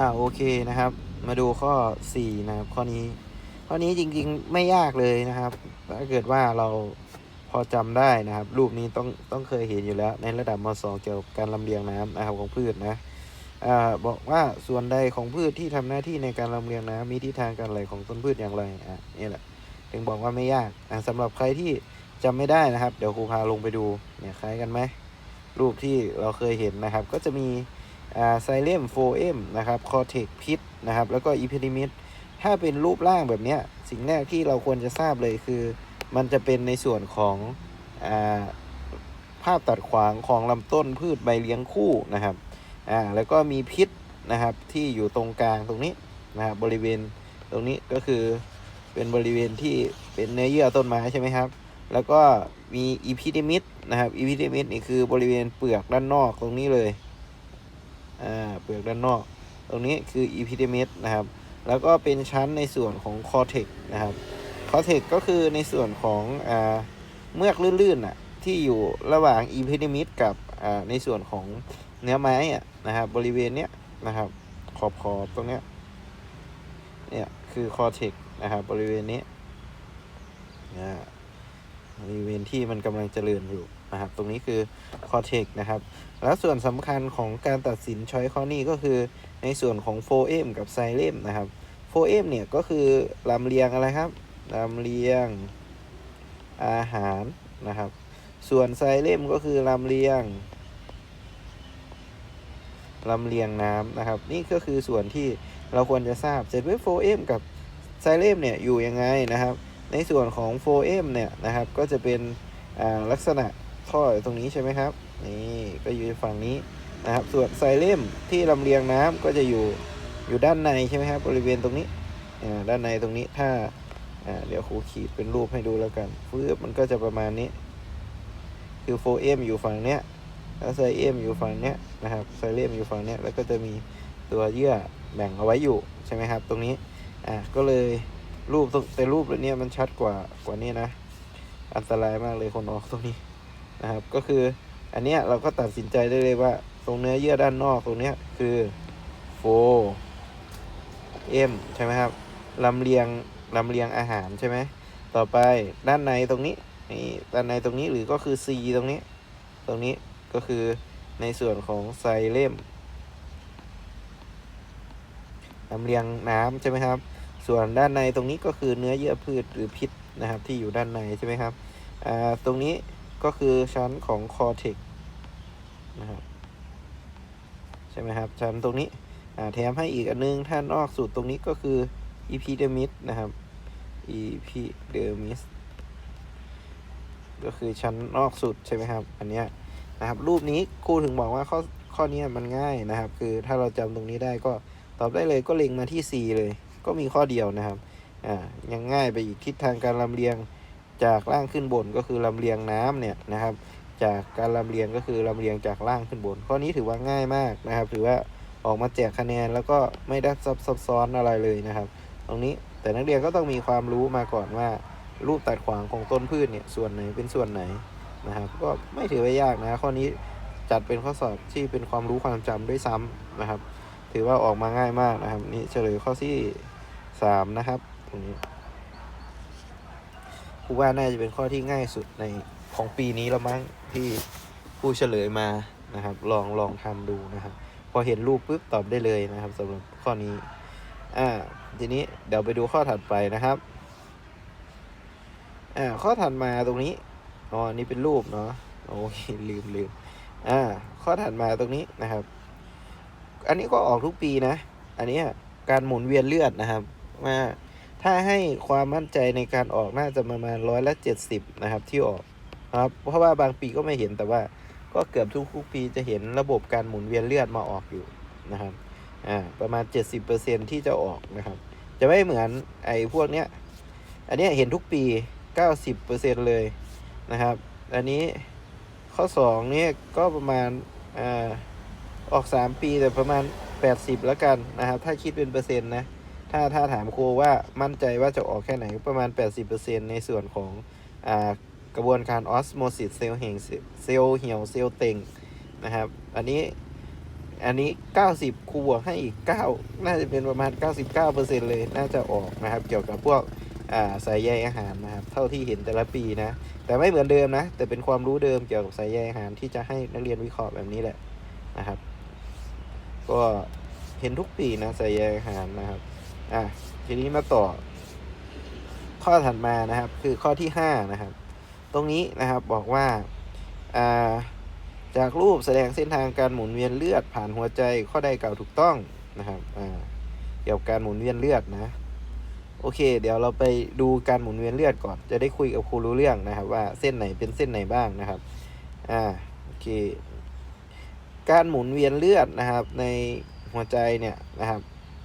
อ่าโอเคนะครับ มาดูข้อ4นะครับข้อนี้ ข้อนี้จริงๆไม่ยากเลยนะครับ ถ้าเกิดว่าเราพอจำได้นะครับ รูปนี้ต้องต้องเคยเห็นอยู่แล้ว ในระดับมศเกี่ยวกับการลำเลียงน้ำนะครับของพืชนะอ่าบอกว่าส่วนใดของพืชที่ทำหน้าที่ในการลำเลียงน้ำมีทิศทางการไหลของต้นพืชอย่างไรอะนี่แหละถึงบอกว่าไม่ยากอะสำหรับใครที่จำไม่ได้นะครับ เดี๋ยวครูพาลงไปดูเนี่ยคล้ายกันไหมรูปที่เราเคยเห็นนะครับ ก็จะมี ไซเลมโฟเอมนะครับคอเทกพิษนะครับ แล้วก็อีพิดิมิดถ้าเป็นรูปร่างแบบนี้สิ่งแรกที่เราควรจะทราบเลยคือ มันจะเป็นในส่วนของอาภาพตัดขวางของลำต้นพืชใบเลี้ยงคู่นะครับอ่าแล้วก็มีพิษนะครับที่อยู่ตรงกลางตรงนี้นะครับบริเวณตรงนี้ก็คือเป็นบริเวณที่เป็นเนื้อเยื่อต้นไม้ใช่ไหมครับ แล้วก็มีอีพิดิมิดนะครับอีพิดิมิดนี่คือบริเวณเปลือกด้านนอกตรงนี้เลย อ่าเปลือกด้านนอก ตรงนี้คือ epidermis นะครับ แล้วก็เป็นชั้นในส่วนของ cortex นะครับ cortex ก็คือในส่วนของอ่าเมือกลื่นๆอะที่อยู่ระหว่าง epidermis กับอ่าในส่วนของเนื้อไม้อะนะครับ บริเวณเนี้ยนะครับ ขอบขอบตรงเนี้ยเนี่ยคือ cortex นะครับ บริเวณนี้อ่าบริเวณที่มันกำลังเจริญอยู่ นะครับ ตรงนี้คือ cortex นะครับ แล้วส่วนสำคัญของการตัดสินช้อยข้อนี้ก็คือในส่วนของโฟเอมกับไซเลมนะครับโฟเอมเนี่ยก็คือลำเลียงอะไรครับลำเลียงอาหารนะครับ ส่วนไซเลมก็คือลำเลียงลำเลียงน้ำนะครับ นี่ก็คือส่วนที่เราควรจะทราบเสร็จด้วยโฟเอมกับไซเลมเนี่ยอยู่ยังไงนะครับ ในส่วนของโฟเอมเนี่ยนะครับก็จะเป็นลักษณะ ท่ออยู่ตรงนี้ใช่ไหมครับ นี่ก็อยู่ฝั่งนี้นะครับ ส่วนไซเลมที่ลำเลียงน้ำก็จะอยู่อยู่ด้านในใช่ไหมครับ บริเวณตรงนี้อ่าด้านในตรงนี้ถ้าเดี๋ยวครูขีดเป็นรูปให้ดูแล้วกันฟืบมันก็จะประมาณนี้ คือโฟเอมอยู่ฝั่งเนี้ยแล้วไซเอมอยู่ฝั่งเนี้ยนะครับไซเลมอยู่ฝั่งเนี้ยแล้วก็จะมีตัวเยื่อแบ่งเอาไว้อยู่ใช่ไหมครับ ตรงนี้อ่าก็เลยรูปตรงแต่รูปเนี้ยมันชัดกว่ากว่านี้นะ อันตรายมากเลยคนออกตรงนี้ นะครับ ก็คืออันเนี้ยเราก็ตัดสินใจได้เลยว่า ตรงเนื้อเยื่อด้านนอกตรงเนี้ยคือโฟเอ็มใช่ไหมครับลำเลียงลำเลียงอาหารใช่ไหมต่อไปด้านในตรงนี้นี่ด้านในตรงนี้หรือก็คือ C ตรงนี้ ตรงนี้ก็คือในส่วนของไซเลมลำเลียงน้ำใช่ไหมครับ ส่วนด้านในตรงนี้ก็คือเนื้อเยื่อพืชหรือพิษนะครับที่อยู่ด้านในใช่ไหมครับอ่าตรงนี้ ก็คือชั้นของคอเทกนะครับใช่ไหมครับ ชั้นตรงนี้แถมให้อีกอันนึงท่านออกสูตรตรงนี้ก็คือ epidermis นะครับ epidermis ก็คือชั้นนอกสุดใช่ไหมครับ อันเนี้ยนะครับรูปนี้ครูถึงบอกว่าข้อข้อนี้มันง่ายนะครับ คือถ้าเราจำตรงนี้ได้ก็ตอบได้เลยก็เล็งมาที่ C เลย ก็มีข้อเดียวนะครับอ่ายังง่ายไปอีกทิศทางการลำเลียง จากล่างขึ้นบนก็คือลำเลียงน้ำเนี่ยนะครับ จากการลำเลียงก็คือลำเลียงจากล่างขึ้นบน ข้อนี้ถือว่าง่ายมากนะครับ ถือว่าออกมาแจกคะแนนแล้วก็ไม่ได้ซับซ้อนอะไรเลยนะครับ ตรงนี้แต่นักเรียนก็ต้องมีความรู้มาก่อนว่า รูปตัดขวางของต้นพืชเนี่ยส่วนไหนเป็นส่วนไหนนะครับก็ไม่ถือว่ายากนะข้อนี้จัดเป็นข้อสอบที่เป็นความรู้ความจำด้วยซ้ำนะครับ ถือว่าออกมาง่ายมากนะครับ นี่เฉลยข้อที่สามนะครับตรงนี้ ผู้ว่าน่าจะเป็นข้อที่ง่ายสุดในของปีนี้แล้วมั้งที่ผู้เฉลยมานะครับ ลองลองทำดูนะครับ พอเห็นรูปปุ๊บตอบได้เลยนะครับสำหรับข้อนี้อ่าทีนี้เดี๋ยวไปดูข้อถัดไปนะครับอ่าข้อถัดมาตรงนี้อ๋อนี่เป็นรูปเนาะโอ้ยลืมลืมอ่าข้อถัดมาตรงนี้นะครับ อันนี้ก็ออกทุกปีนะ อันนี้การหมุนเวียนเลือดนะครับว่า ถ้าให้ความมั่นใจในการออกน่าจะประมาณร้อยละเจ็ดสิบนะครับที่ออกครับเพราะว่าบางปีก็ไม่เห็นแต่ว่าก็เกือบทุกทุกปีจะเห็นระบบการหมุนเวียนเลือดมาออกอยู่นะครับอ่าประมาณ 70%ที่จะออกนะครับ จะไม่เหมือนไอ้พวกเนี้ยอันเนี้ยเห็นทุกปี 90%เลยนะครับ อันนี้ข้อ2เนี่ยก็ประมาณอ่าออก 3 ปีแต่ประมาณ 80แล้วกันนะครับ ถ้าคิดเป็นเปอร์เซ็นต์นะ ถ้าถ้าถามครูว่ามั่นใจว่าจะออกแค่ไหนประมาณ 80%ในส่วนของอากระบวนการออสโมซิสเซลล์เห่งเซลล์เหี่ยวเซลล์เต็งนะครับ อันนี้อันนี้ 90 ครูบวกให้อีก 9 น่าจะเป็นประมาณ 99%เลยน่าจะออกนะครับ เกี่ยวกับพวกสายใยอาหารนะครับ เท่าที่เห็นแต่ละปีนะ แต่ไม่เหมือนเดิมนะ แต่เป็นความรู้เดิมเกี่ยวกับสายใยอาหารที่จะให้นักเรียนวิเคราะห์แบบนี้แหละนะครับ ก็เห็นทุกปีนะสายใยอาหารนะครับ อะทีนี้มาต่อ ข้อถัดมานะครับ คือข้อที่5นะครับ ตรงนี้นะครับบอกว่าอ่าจากรูปแสดงเส้นทางการหมุนเวียนเลือดผ่านหัวใจข้อใดกล่าวถูกต้องนะครับอ่าเกี่ยวกับการหมุนเวียนเลือดนะโอเค เดี๋ยวเราไปดูการหมุนเวียนเลือดก่อน จะได้คุยกับครูรู้เรื่องนะครับ ว่าเส้นไหนเป็นเส้นไหนบ้างนะครับอ่าโอเค การหมุนเวียนเลือดนะครับ ในหัวใจเนี่ยนะครับ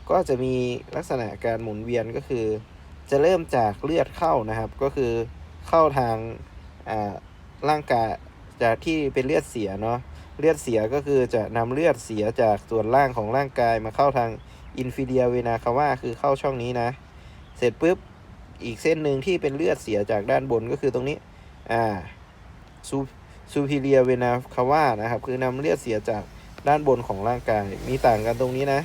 ก็จะมีลักษณะการหมุนเวียนก็คือ จะเริ่มจากเลือดเข้านะครับ ก็คือเข้าทางร่างกายจากที่เป็นเลือดเสียเนาะเลือดเสียก็คือจะนำเลือดเสียจากส่วนล่างของร่างกายมาเข้าทางอินฟิเดียเวนาคาว่าคือเข้าช่องนี้นะ เสร็จปุ๊บอีกเส้นหนึ่งที่เป็นเลือดเสียจากด้านบนก็คือตรงนี้อ่าซูซูพิเลียเวนาคาว่านะครับ คือนำเลือดเสียจากด้านบนของร่างกายมีต่างกันตรงนี้นะ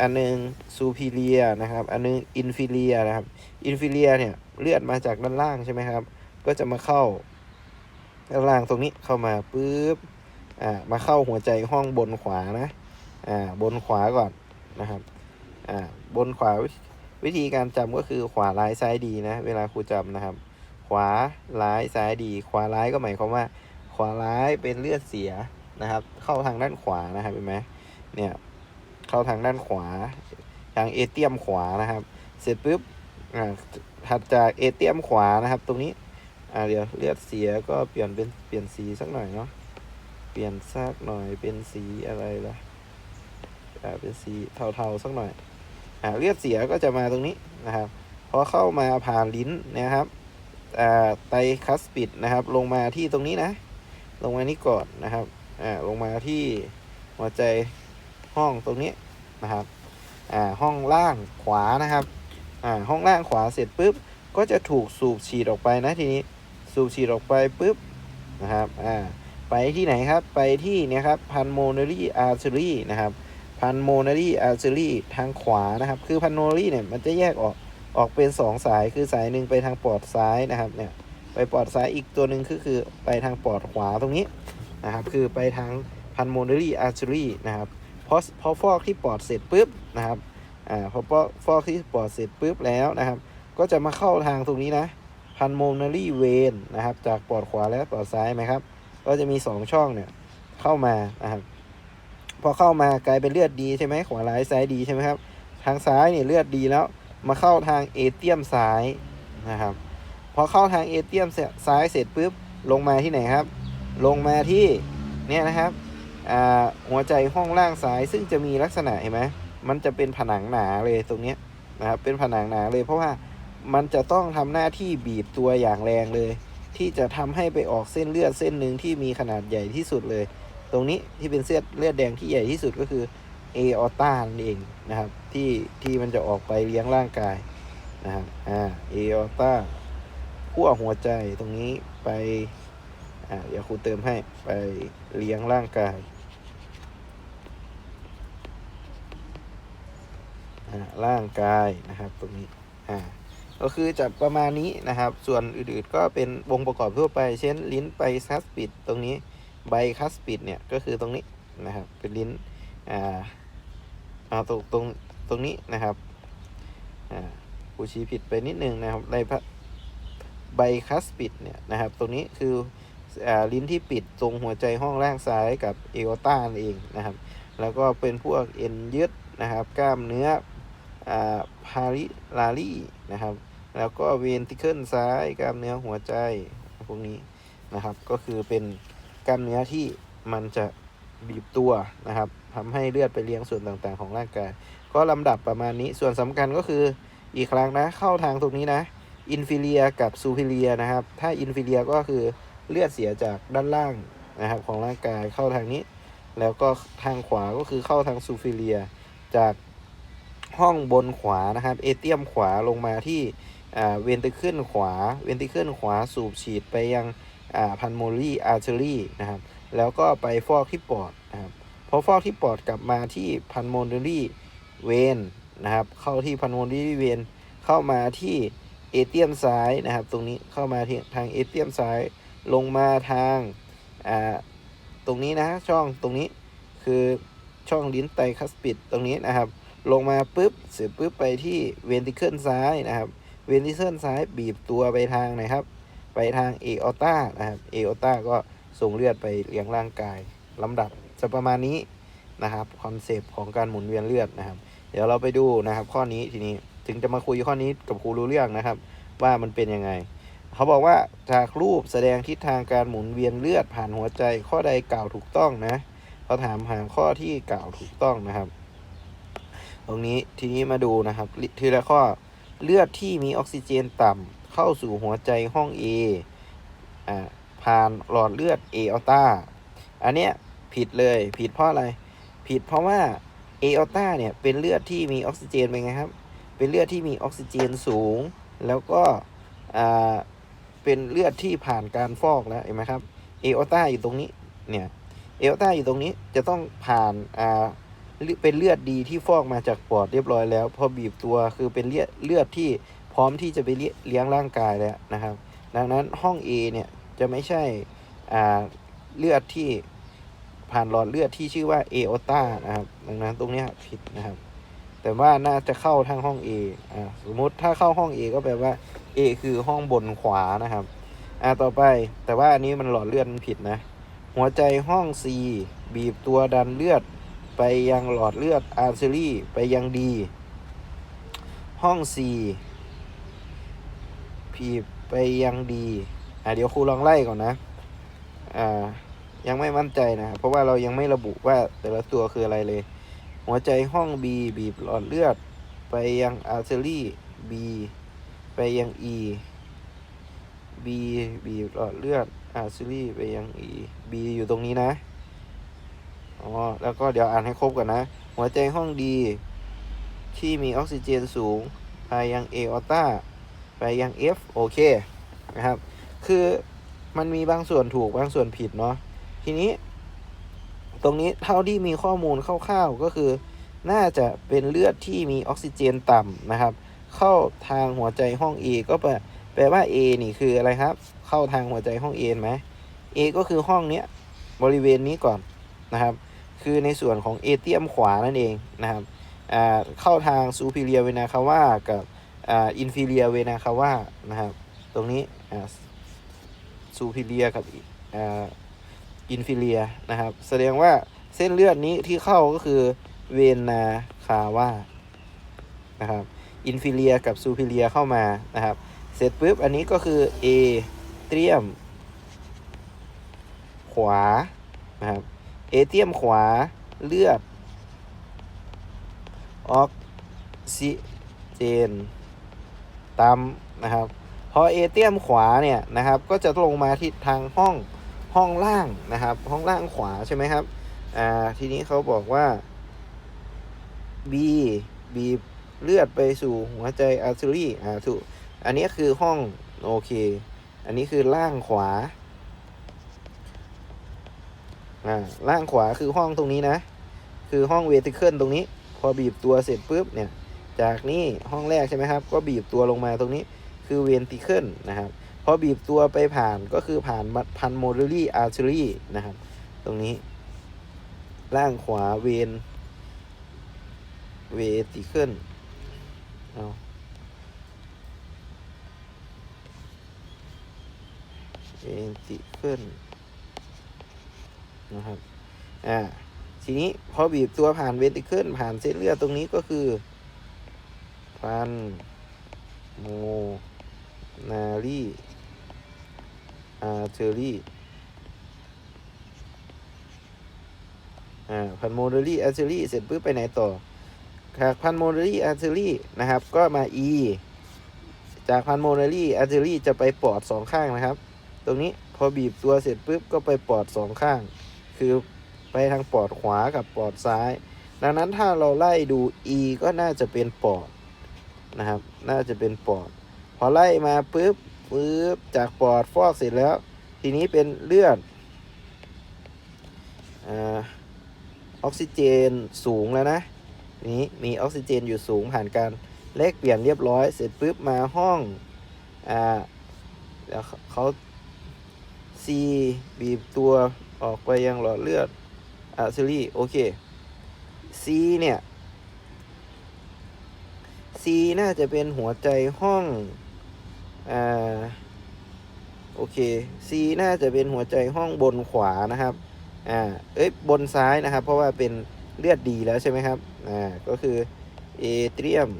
อันหนึงซูพิเลียนะครับ อันหนึงอินฟิเลียนะครับอินฟิเลียเนี่ยเลือดมาจากด้านล่างใช่ไหมครับ ก็จะมาเข้าด้านล่างตรงนี้เข้ามาปุ๊บ อ่า มาเข้าหัวใจห้องบนขวานะ อ่า บนขวาก่อนนะครับ อ่า บนขวาวิธีการจำก็คือขวาร้ายซ้ายดีนะ เวลาครูจำนะครับ ขวาร้ายซ้ายดี ขวาร้ายก็หมายความว่า ขวาร้ายเป็นเลือดเสียนะครับ เข้าทางด้านขวานะครับเห็นไหมเนี่ย เข้าทางด้านขวา ทางเอเทียมขวานะครับ เสร็จปุ๊บอ่าถัดจากเอเทียมขวานะครับ ตรงนี้อ่าเดี๋ยวเลือดเสียก็เปลี่ยนเป็นเปลี่ยนสีสักหน่อยเนาะเปลี่ยนสักหน่อยเป็นสีอะไรล่ะอ่าเป็นสีเทาๆสักหน่อยอ่าเลือดเสียก็จะมาตรงนี้นะครับพอเข้ามาผ่านลิ้นนะครับอ่าไตคัสปิดนะครับ ลงมาที่ตรงนี้นะ ลงมานี่ก่อนนะครับอ่าลงมาที่หัวใจ ห้องตรงนี้นะครับอ่าห้องล่างขวานะครับอ่าห้องล่างขวาเสร็จปุ๊บก็จะถูกสูบฉีดออกไปนะทีนี้สูบฉีดออกไปปุ๊บนะครับอ่าไปที่ไหนครับไปที่เนี่ยครับ pulmonary artery นะครับ pulmonary artery ทางขวานะครับ คือ pulmonary เนี่ยมันจะแยกออกออกเป็น 2 สายคือสายหนึ่งไปทางปอดซ้ายนะครับเนี่ยไปปอดซ้ายอีกตัวหนึ่งคือคือไปทางปอดขวาตรงนี้นะครับคือไปทาง pulmonary artery นะครับ พอพอฟอกที่ปอดเสร็จปุ๊บนะครับอ่าพอฟอกฟอกที่ปอดเสร็จปุ๊บแล้วนะครับ ก็จะมาเข้าทางตรงนี้นะ pulmonary vein นะครับ จากปอดขวาและปอดซ้ายไหมครับ ก็จะมี 2 ช่องเนี่ยเข้ามานะครับ พอเข้ามากลายเป็นเลือดดีใช่ไหมขวาร้ายซ้ายดีใช่ไหมครับ ทางซ้ายเนี่ยเลือดดีแล้ว มาเข้าทางเอเทียมซ้ายนะครับ พอเข้าทางเอเทียมซ้ายเสร็จปุ๊บลงมาที่ไหนครับ ลงมาที่เนี่ยนะครับ หัวใจห้องล่างซ้ายซึ่งจะมีลักษณะเห็นไหมมันจะเป็นผนังหนาเลยตรงนี้นะครับเป็นผนังหนาเลย เพราะว่ามันจะต้องทำหน้าที่บีบตัวอย่างแรงเลย ที่จะทำให้ไปออกเส้นเลือดเส้นหนึ่งที่มีขนาดใหญ่ที่สุดเลย ตรงนี้ที่เป็นเส้นเลือดแดงที่ใหญ่ที่สุดก็คือเอออต้านั่นเองนะครับที่ที่มันจะออกไปเลี้ยงร่างกายนะครับอ่าเอออต้าขั้วหัวใจตรงนี้ไปอ่าเดี๋ยวครูเติมให้ไปเลี้ยงร่างกาย อ่าร่างกายนะครับตรงนี้อ่าก็คือจะประมาณนี้นะครับ ส่วนอื่นๆก็เป็นวงประกอบทั่วไป เช่น ลิ้นไปคัสปิดตรงนี้ใบคัสปิดเนี่ยก็คือตรงนี้นะครับเป็นลิ้นอ่าเอาตรงตรงตรงนี้นะครับอ่ากูชี้ผิดไปนิดนึงนะครับในพระใบคัสปิดเนี่ยนะครับ ตรงนี้คืออ่าลิ้นที่ปิดตรงหัวใจห้องล่างซ้ายกับเอโอต้านั่นเองนะครับ แล้วก็เป็นพวกเอ็นยึดนะครับ กล้ามเนื้อ พาริลารีนะครับ แล้วก็เวนติเคิลซ้ายกล้ามเนื้อหัวใจพวกนี้นะครับ ก็คือเป็นกล้ามเนื้อที่มันจะบีบตัวนะครับทำให้เลือดไปเลี้ยงส่วนต่างๆ ของร่างกาย ก็ลำดับประมาณนี้ ส่วนสำคัญก็คืออีกครั้งนะ เข้าทางตรงนี้นะอินฟิเลียกับซูฟิเลียนะครับ ถ้าอินฟิเลียก็คือเลือดเสียจากด้านล่างนะครับของร่างกายเข้าทางนี้ แล้วก็ทางขวาก็คือเข้าทางซูฟิเลีย จาก ห้องบนขวานะครับเอเทียมขวาลงมาที่เวนติเคิลขวาเวนติเคิลขวาสูบฉีดไปยังพันโมลีอาร์เทอรี่นะครับแล้วก็ไปฟอกที่ปอดนะครับพอฟอกที่ปอดกลับมาที่พันโมนเดอรี่เวนนะครับเข้าที่พันโมนเดอรี่เวนเข้ามาที่เอเทียมซ้ายนะครับ ตรงนี้เข้ามาททางเอเทียมซ้ายลงมาทางอ่าตรงนี้นะช่องตรงนี้คือช่องลิ้นไตคัสปิดตรงนี้นะครับ ลงมาปุ๊บเสร็จปุ๊บไปที่เวนติเคิลซ้ายนะครับ เวนติเคิลซ้ายบีบตัวไปทางไหนครับ ไปทางเอออต้านะครับเอออต้าก็ส่งเลือดไปเลี้ยงร่างกายลำดับจะประมาณนี้นะครับคอนเซปต์ของการหมุนเวียนเลือดนะครับ เดี๋ยวเราไปดูนะครับ ข้อนี้ทีนี้ถึงจะมาคุยข้อนี้กับครูรู้เรื่องนะครับ ว่ามันเป็นยังไง เขาบอกว่าจากรูปแสดงทิศทางการหมุนเวียนเลือดผ่านหัวใจข้อใดกล่าวถูกต้องนะเขาถามหาข้อที่กล่าวถูกต้องนะครับ ตรงนี้ทีนี้มาดูนะครับทีละข้อเลือดที่มีออกซิเจนต่ำเข้าสู่หัวใจห้อง A อ่าผ่านหลอดเลือดเออัลตาอันเนี้ยผิดเลยผิดเพราะอะไร ผิดเพราะว่าเออัลตาเนี่ยเป็นเลือดที่มีออกซิเจนเป็นไงครับ เป็นเลือดที่มีออกซิเจนสูง แล้วก็อ่าเป็นเลือดที่ผ่านการฟอกแล้วเห็นไหมครับเออัลตาอยู่ตรงนี้เนี่ยเออัลตาอยู่ตรงนี้จะต้องผ่านอ่า เป็นเลือดดีที่ฟอกมาจากปอดเรียบร้อยแล้ว พอบีบตัวคือเป็นเลือดเลือดที่พร้อมที่จะไปเลี้ยงร่างกายแล้วนะครับ ดังนั้นห้อง A เนี่ยจะไม่ใช่อ่าเลือดที่ผ่านหลอดเลือดที่ชื่อว่าเอโอตานะครับดังนั้นตรงนี้ผิดนะครับ แต่ว่าน่าจะเข้าทางห้อง A อ่าสมมติถ้าเข้าห้อง A ก็แปลว่า A คือห้องบนขวานะครับอ่าต่อไปแต่ว่าอันนี้มันหลอดเลือดมันผิดนะ หัวใจห้อง C บีบตัวดันเลือด ไปยังหลอดเลือดอาร์เซรี่ไปยังดี ห้อง C พีบไปยังดีอะเดี๋ยวครูลองไล่ก่อนนะ อ่า ยังไม่มั่นใจนะ เพราะว่าเรายังไม่ระบุว่าแต่ละตัวคืออะไรเลย หัวใจห้อง B บีบหลอดเลือด ไปยังอาร์เซรี่ B ไปยัง E B บีบหลอดเลือดอาร์เซรี่ไปยัง E B อยู่ตรงนี้นะ อ๋อแล้วก็เดี๋ยวอ่านให้ครบก่อนนะ หัวใจห้องดีที่มีออกซิเจนสูง ไปยังเอออต้าไปยัง F โอเคนะครับ คือมันมีบางส่วนถูกบางส่วนผิดเนาะทีนี้ ตรงนี้เท่าที่มีข้อมูลคร่าวๆก็คือ น่าจะเป็นเลือดที่มีออกซิเจนต่ำนะครับ เข้าทางหัวใจห้อง A ก็แปลแปลว่า A นี่คืออะไรครับ เข้าทางหัวใจห้อง A ไหม A ก็คือห้องเนี้ยบริเวณนี้ก่อนนะครับ คือในส่วนของเอเทียมขวานั่นเองนะครับเข้าทางซูพิเลียเวนาคาว่ากับอินฟิเลียเวนาคาว่านะครับตรงนี้ซูพิเลียกับอินฟิเลียนะครับ แสดงว่าเส้นเลือดนี้ที่เข้าก็คือเวนาคาว่านะครับอินฟิเลียกับซูพิเลียเข้ามานะครับ เสร็จปุ๊บอันนี้ก็คือเอเทียมขวานะครับ เอเทียมขวาเลือด ออกซิเจนต่ำนะครับพอเอเทียมขวาเนี่ยนะครับก็จะลงมาที่ทางห้องห้องล่างนะครับห้องล่างขวาใช่ไหมครับอ่าทีนี้เขาบอกว่า B บีบเลือดไปสู่หัวใจอาร์เทอรี่อ่าถูกอันนี้คือห้องโอเค อันนี้คือล่างขวา อ่าล่างขวาคือห้องตรงนี้นะ คือห้องเวติเคิลตรงนี้ พอบีบตัวเสร็จปุ๊บเนี่ย จากนี่ห้องแรกใช่ไหมครับ ก็บีบตัวลงมาตรงนี้ คือเวนติเคิลนะครับ พอบีบตัวไปผ่านก็คือผ่านพันโมเดลี่อาร์เทอรี่นะครับ ตรงนี้ ล่างขวาเวนเวติเคิลเอาเวนติเคิล นะครับอ่าทีนี้พอบีบตัวผ่านเวนติเคิลผ่านเส้นเลือดตรงนี้ก็คือพันโมนารีอาร์เทอรี่อ่าพันโมนารีอาร์เทอรี่เสร็จปุ๊บไปไหนต่อจากพันโมนารีอาร์เทอรี่นะครับ ก็มา E จากพันโมนารีอาร์เทอรี่จะไปปอดสองข้างนะครับ ตรงนี้พอบีบตัวเสร็จปุ๊บก็ไปปอดสองข้าง คือไปทางปอดขวากับปอดซ้าย ดังนั้นถ้าเราไล่ดู E ก็น่าจะเป็นปอดนะครับ น่าจะเป็นปอด พอไล่มาปุ๊บปุ๊บจากปอดฟอกเสร็จแล้ว ทีนี้เป็นเลือดออออกซิเจนสูงแล้วนะนี้มีออกซิเจนอยู่สูงผ่านการแลกเปลี่ยนเรียบร้อย เสร็จปุ๊บมาห้องอ่าแล้วเขา C บีบตัว ออกไปยังหลอดเลือดอาร์เซรีโอเค C เนี่ย C น่าจะเป็นหัวใจห้องอ่าโอเค C น่าจะเป็นหัวใจห้องบนขวานะครับอ่าเอ้ยบนซ้ายนะครับ เพราะว่าเป็นเลือดดีแล้วใช่ไหมครับอ่าก็คือเอเทรียม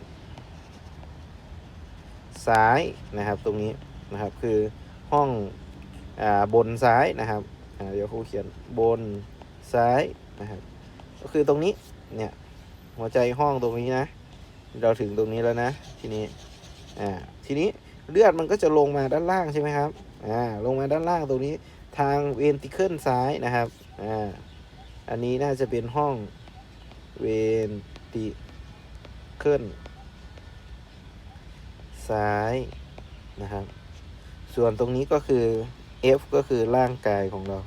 ซ้ายนะครับตรงนี้นะครับคือห้องอ่าบนซ้ายนะครับ เดี๋ยวครูเขียนบนซ้ายนะครับ ก็คือตรงนี้เนี่ยหัวใจห้องตรงนี้นะ เราถึงตรงนี้แล้วนะ ทีนี้อ่าทีนี้เลือดมันก็จะลงมาด้านล่างใช่ไหมครับอ่าลงมาด้านล่างตรงนี้ทางเวนติเคิลซ้ายนะครับอ่าอันนี้น่าจะเป็นห้องเวนติเคิลซ้ายนะครับ ส่วนตรงนี้ก็คือ F ก็คือร่างกายของเรา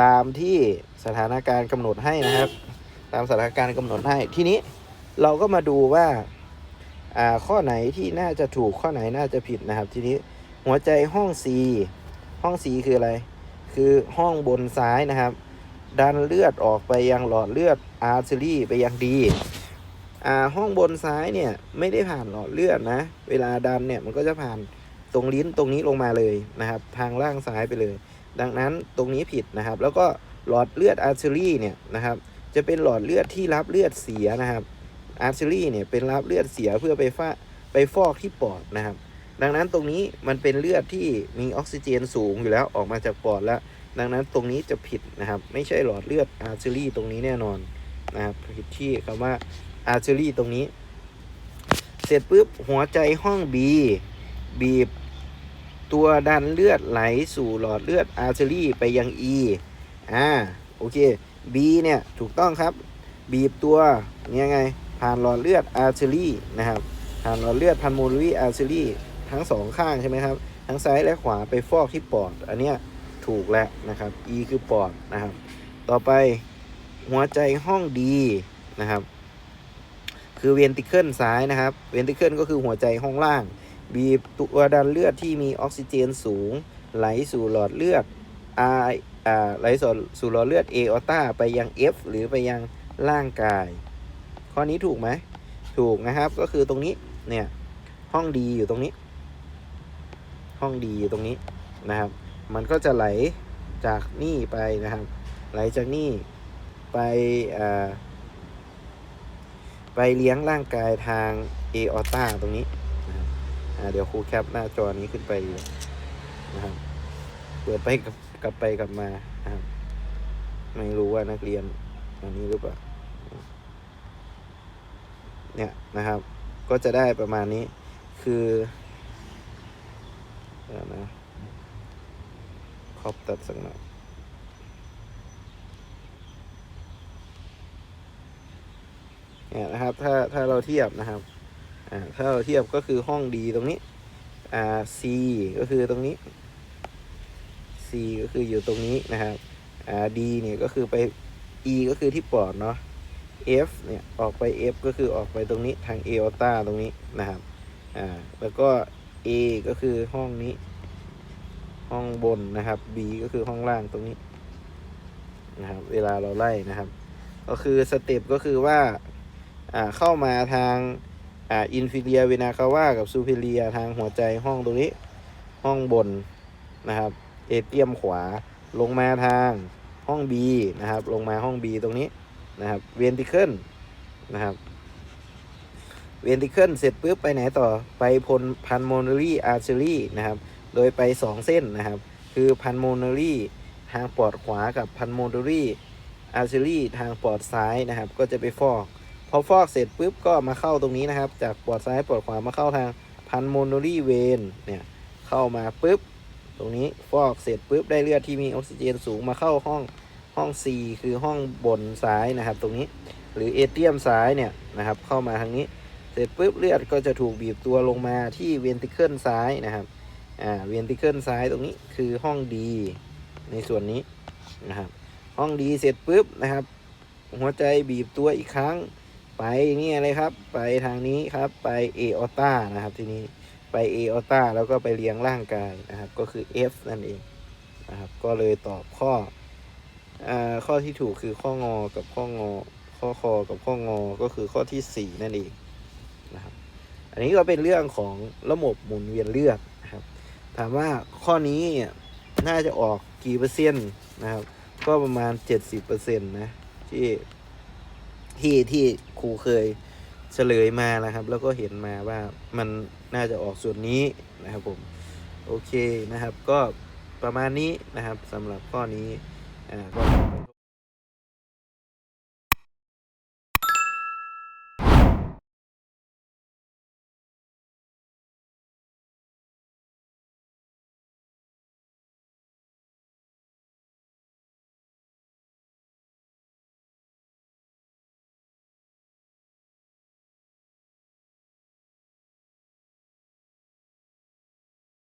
ตามที่สถานการณ์กำหนดให้นะครับ ตามสถานการณ์กำหนดให้ ทีนี้เราก็มาดูว่าข้อไหนที่น่าจะถูกข้อไหนน่าจะผิดนะครับ ทีนี้หัวใจห้อง C ห้อง C คืออะไร คือห้องบนซ้ายนะครับ ดันเลือดออกไปยังหลอดเลือดอาร์เซรีไปยังดีอ่าห้องบนซ้ายเนี่ยไม่ได้ผ่านหลอดเลือดนะ เวลาดันเนี่ยมันก็จะผ่าน ตรงลิ้นตรงนี้ลงมาเลยนะครับ ทางล่างซ้ายไปเลย ดังนั้นตรงนี้ผิดนะครับ แล้วก็หลอดเลือดอาร์เซรีเนี่ยนะครับ จะเป็นหลอดเลือดที่รับเลือดเสียนะครับอาร์เซรีเนี่ยเป็นรับเลือดเสียเพื่อไปฟาไปฟอกที่ปอดนะครับ ดังนั้นตรงนี้มันเป็นเลือดที่มีออกซิเจนสูงอยู่แล้วออกมาจากปอดแล้ว ดังนั้นตรงนี้จะผิดนะครับ ไม่ใช่หลอดเลือดอาร์เซรีตรงนี้แน่นอนนะครับผิดที่คำว่าอาร์เซรีตรงนี้ เสร็จปุ๊บหัวใจห้อง B บีบ ตัวดันเลือดไหลสู่หลอดเลือดอาร์เซรีไปยัง E อ่าโอเค B เนี่ยถูกต้องครับ บีบตัวเนี่ยไง ผ่านหลอดเลือดอาร์เทอรี่นะครับ ผ่านหลอดเลือดพันโมลารีอาร์เทอรี่ทั้งสองข้างใช่ไหมครับ ทั้งซ้ายและขวาไปฟอกที่ปอด อันเนี้ยถูกแล้วนะครับ E คือปอดนะครับ ต่อไปหัวใจห้องดีนะครับ คือเวนติเคิลซ้ายนะครับ เวนติเคิลก็คือหัวใจห้องล่าง บีบตัวดันเลือดที่มีออกซิเจนสูง ไหลสู่หลอดเลือด R อ่าไหลสู่สู่หลอดเลือดเอออต้าไปยัง F หรือไปยังร่างกาย ข้อนี้ถูกไหม ถูกนะครับ ก็คือตรงนี้เนี่ยห้องดีอยู่ตรงนี้ ห้องดีอยู่ตรงนี้นะครับ มันก็จะไหลจากนี่ไปนะครับ ไหลจากนี่ไปอ่าไปเลี้ยงร่างกายทางเอออต้าตรงนี้ เดี๋ยวครูแคปหน้าจอนี้ขึ้นไปนะครับเปิดไปกลับกลับไปกลับมานะครับไม่รู้ว่านักเรียนอันนี้หรือเปล่าเนี่ยนะครับ ก็จะได้ประมาณนี้คือเดี๋ยวนะครอบตัดสักหน่อยเนี่ยนะครับ ถ้าถ้าเราเทียบนะครับ ถ้าเราเทียบก็คือห้องดีตรงนี้อ่า C ก็คือตรงนี้ C ก็คืออยู่ตรงนี้นะครับอ่า D เนี่ยก็คือไป E ก็คือที่ปอดเนาะ F เนี่ยออกไป F ก็คือออกไปตรงนี้ทางเออต้าตรงนี้นะครับอ่าแล้วก็ A ก็คือห้องนี้ ห้องบนนะครับ B ก็คือห้องล่างตรงนี้นะครับเวลาเราไล่นะครับ ก็คือสเต็ปก็คือว่าอ่าเข้ามาทาง อ่าอินฟิเลียเวนาคาว่ากับซูเปเรียทางหัวใจห้องตรงนี้ ห้องบนนะครับเอเตียมขวาลงมาทางห้อง B นะครับ ลงมาห้อง B ตรงนี้นะครับเวนติเคิลนะครับเวนติเคิลเสร็จปุ๊บไปไหนต่อไปพลพันโมนารีอาร์เชอรี่นะครับ โดยไป 2 เส้นนะครับ คือพันโมนารีทางปอดขวากับพันโมนารีอาร์เชอรี่ทางปอดซ้ายนะครับ ก็จะไปฟอก พอฟอกเสร็จปุ๊บก็มาเข้าตรงนี้นะครับ จากปอดซ้ายปอดขวามาเข้าทางพันโมโนรีเวนเนี่ยเข้ามาปุ๊บตรงนี้ฟอกเสร็จปุ๊บได้เลือดที่มีออกซิเจนสูงมาเข้าห้องห้อง C คือห้องบนซ้ายนะครับ ตรงนี้หรือเอเทียมซ้ายเนี่ยนะครับ เข้ามาทางนี้ เสร็จปุ๊บเลือดก็จะถูกบีบตัวลงมาที่เวนติเคิลซ้ายนะครับอ่าเวนติเคิลซ้ายตรงนี้คือห้อง D ในส่วนนี้นะครับ ห้องดีเสร็จปุ๊บนะครับ หัวใจบีบตัวอีกครั้ง ไปนี่อะไรครับ ไปทางนี้ครับ ไปเอออต้านะครับทีนี้ไปเอออต้าแล้วก็ไปเลี้ยงร่างกายนะครับ ก็คือ F นั่นเองนะครับ ก็เลยตอบข้ออ่าข้อที่ถูกคือข้องอกับข้องอข้อคอกับข้องอก็คือข้อที่สี่นั่นเองนะครับอันนี้ก็เป็นเรื่องของระบบหมุนเวียนเลือดนะครับ ถามว่าข้อนี้เนี่ยน่าจะออกกี่เปอร์เซ็นต์นะครับ ก็ประมาณเจ็ดสิบเปอร์เซ็นต์นะที่ ที่ที่ครูเคยเฉลยมานะครับ แล้วก็เห็นมาว่ามันน่าจะออกส่วนนี้นะครับผมโอเคนะครับ ก็ประมาณนี้นะครับสำหรับข้อนี้อ่าก็